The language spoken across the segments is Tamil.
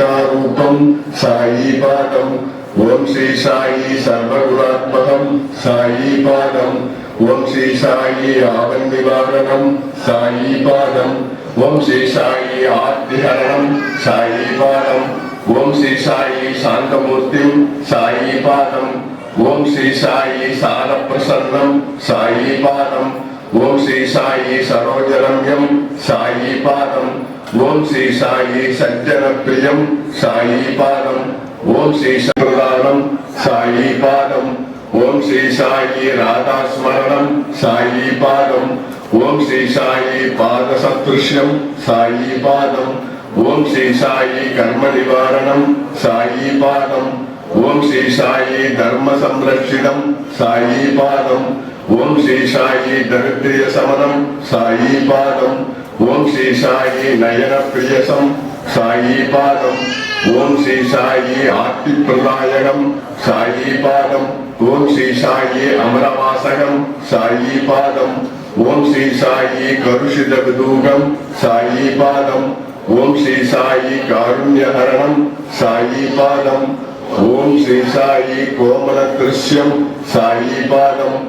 गीतारूपं सायीपाठम् ஓம் ஸ்ரீ சாயி சர்வகுணாத்மகம் சாயி பாதம் ஓம் ஸ்ரீ சாயி ஆவன் நிவாரணம் சாயி பாதம் ஓம் ஸ்ரீ சாயி ஆர்த்திஹரணம் சாயி பாதம் ஓம் ஸ்ரீ சாயி சாந்தமூர்த்தி சாயி பாதம் ஓம் ஸ்ரீ சாயி சார சாயி பாதம் ஓம் ஸ்ரீ சாயி சரோஜரம்யம் சாயி பாதம் ஓம் ஸ்ரீ சாயி சஜ்ஜன பிரியம் சாயி பாதம். ஓம் ஸ்ரீ சதானம் சாயி பாதம். ஓம் ஸ்ரீ சாயி ராதா ஸ்மரணம் சாயி பாதம். ஓம் ஸ்ரீ சாயி பாத சத்ருஷ்யம் சாயி பாதம். ஓம் ஸ்ரீ சாயி கர்ம நிவாரணம் சாயி பாதம். ஓம் ஸ்ரீ சாயி தர்ம சம்ரட்சிதம் சாயி பாதம். ஓம் ஸ்ரீ சாயி தரித்திரிய சமனம் சாயி பாதம். ஓம் ஸ்ரீ சாயி நயன பிரியசம் சாயி பாதம். ஓம் ஸ்ரீ சாயி ஆர்த்தி பிரதாயகம் சாயி பாதம். ஓம் ஸ்ரீ சாயி அமரவாசகம் சாயி பாதம். ஓம் ஸ்ரீ சாயி கருஷித விதூகம் சாயி பாதம். ஓம் ஸ்ரீ சாயி காருண்யஹரணம் சாயி பாதம். ஓம் ஸ்ரீ சாயி கோமல திருஷ்யம் சாயி பாதம்.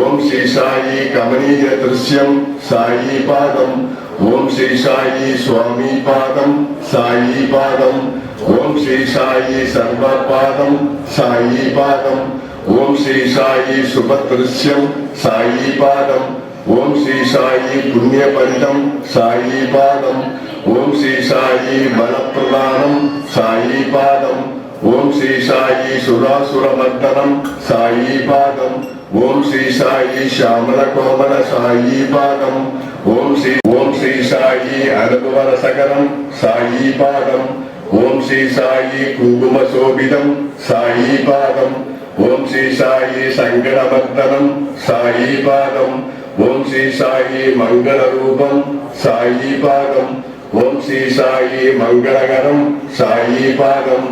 ஓம் ஸ்ரீ சாயி கமனீய திருஷ்யம் சாயி பாதம். ഓം ശ്രീ സായി സ്വാമി പാദം സായി പാദം. ഓം ശ്രീ സായി സർവപാദം സായി പാദം. ഓം ശ്രീ സായി സുഭദൃശ്യം സായി പാദം. ഓം ശ്രീ സായി പുണ്യപരിതം സായി പാദം. ഓം ശ്രീ സായി ബലപ്രദാനം സായി പാദം. ഓം ശ്രീ സായി സുരാസുരമർദ്ദനം സായി പാദം. ஓம் ஸ்ரீ சாயி சாமல கோமல சாயி பாகம் ஓம் ஸ்ரீ ஓம் ஸ்ரீ சாயி அனுபவர சகரம். சாயி பாகம் ஓம் ஸ்ரீ சாயி குங்கும சோபிதம். சாயி பாகம் ஓம் ஸ்ரீ சாயி சங்கடவர்த்தனம் சாயி பாகம் ஓம் ஸ்ரீ சாயி மங்கள ரூபம் சாயி பாகம் ஓம் ஸ்ரீ சாயி மங்களகரம். சாயி பாகம்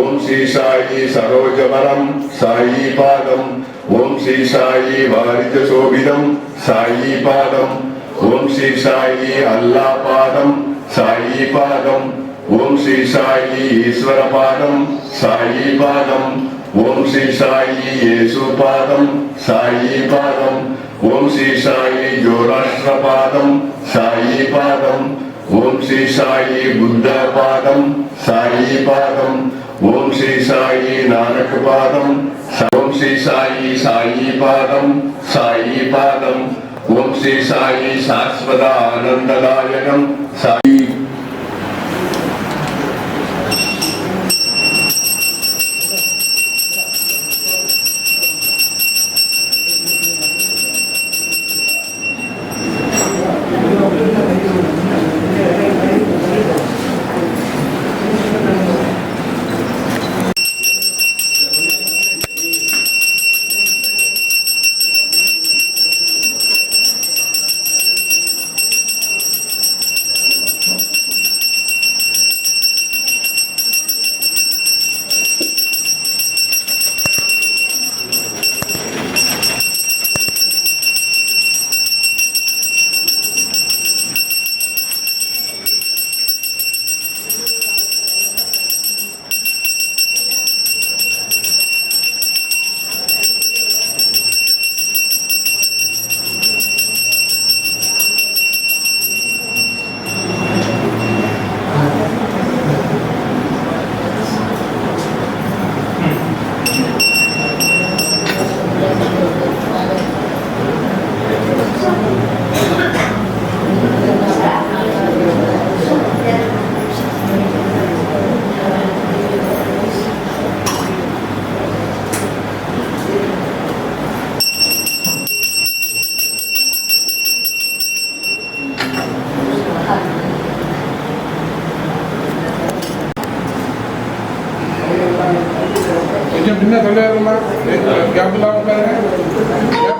ஓம் ஸ்ரீ சாயி சரோஜவரம் சாயி பாகம் ஓம் ஸ்ரீ சாயி வாரிஜ சோபிதம் சாயி பாதம். ஓம் ஸ்ரீ சாயி அல்லா பாதம் சாயி பாதம். ஓம் ஸ்ரீ சாயி ஈஸ்வர பாதம் சாயி பாதம். ஓம் ஸ்ரீ சாயி இயேசு பாதம் சாயி பாதம். ஓம் ஸ்ரீ சாயி ஜோராஷ்டிர பாதம் சாயி பாதம். ஓம் ஸ்ரீ சாயி புத்த பாதம் சாயி பாதம். ஓம் ஸ்ரீ சாயி நானட்டு பாதம் ஓம் ஸ்ரீ சாயி சாயி பாதம். சாயி பாதம். ஓம் ஸ்ரீ சாயி சாஸ்வத ஆனந்ததாயகம் சாயி जिम्मे थोड़े क्या बुलाओ कर रहे हैं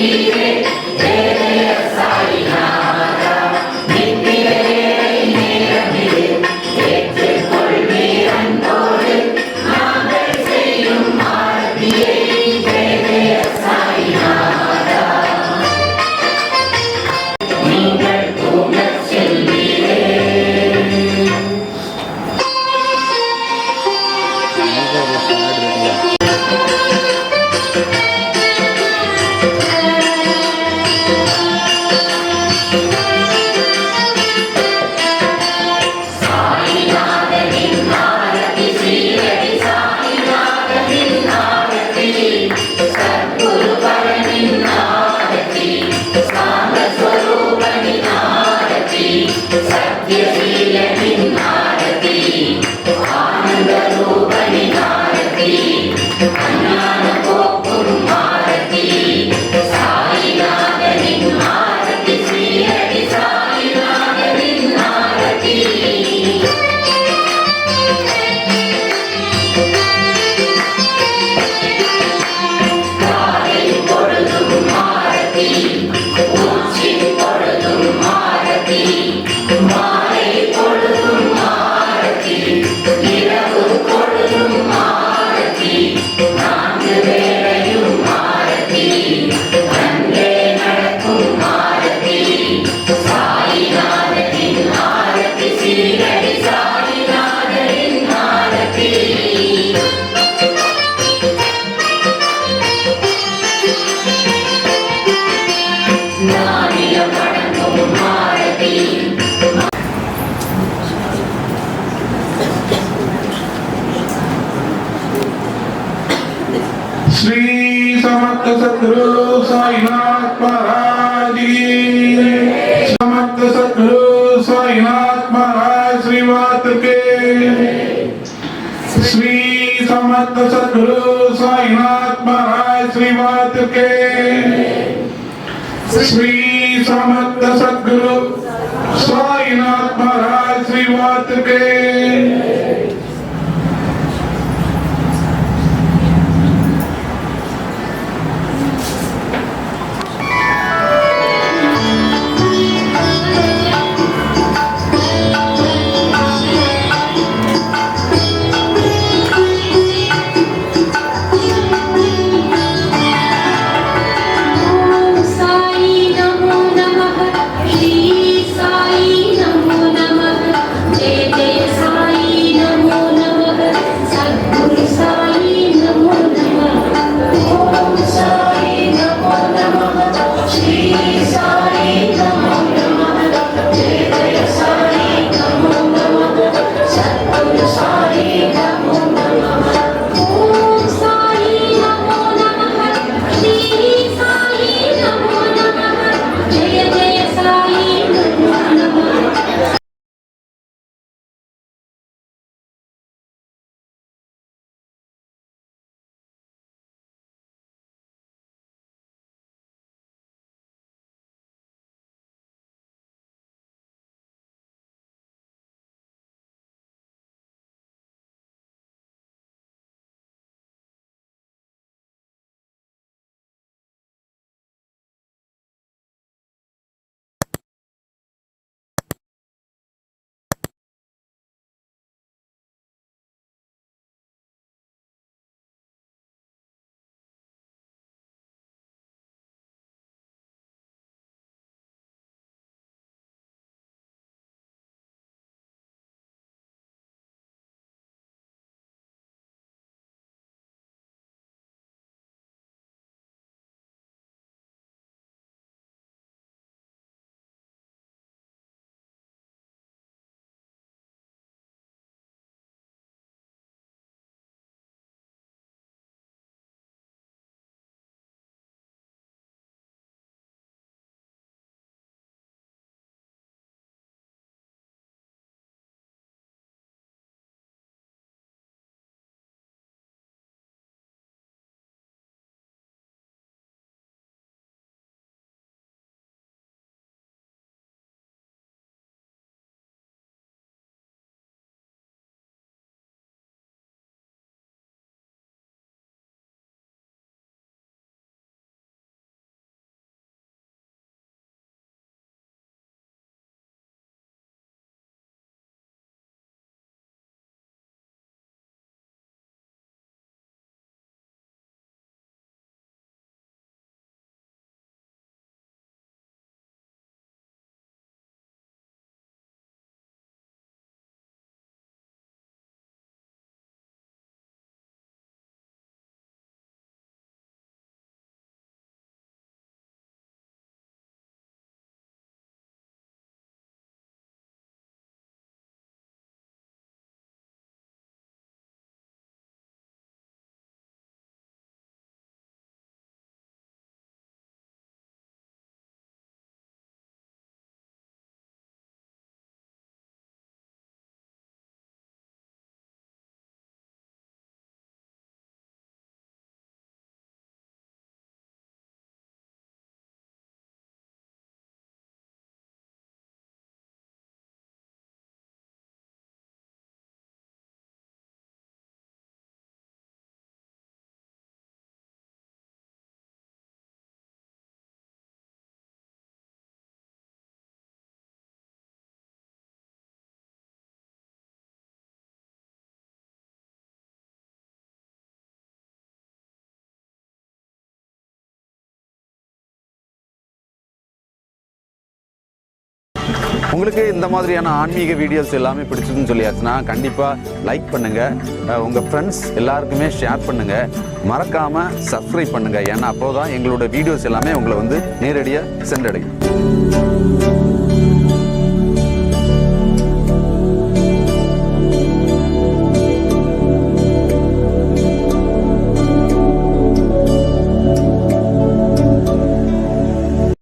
ఈ श्री समर्थ सदगुरु साईनाथ महाराज की समर्थ सदगुरु साईनाथ महाराज श्रीवात के श्री समर्थ सदगुरु साईनाथ महाराज श्रीवात के श्री समर्थ सदगुरु साईनाथ महाराज श्रीवात के உங்களுக்கு இந்த மாதிரியான ஆன்மீக வீடியோஸ் எல்லாமே பிடிச்சிருக்குன்னு சொல்லியாச்சுன்னா கண்டிப்பாக லைக் பண்ணுங்கள் உங்கள் ஃப்ரெண்ட்ஸ் எல்லாருக்குமே ஷேர் பண்ணுங்கள் மறக்காமல் சப்ஸ்கிரைப் பண்ணுங்கள் ஏன்னா அப்போ தான் எங்களோட வீடியோஸ் எல்லாமே உங்களை வந்து நேரடியாக சென்றடையும்.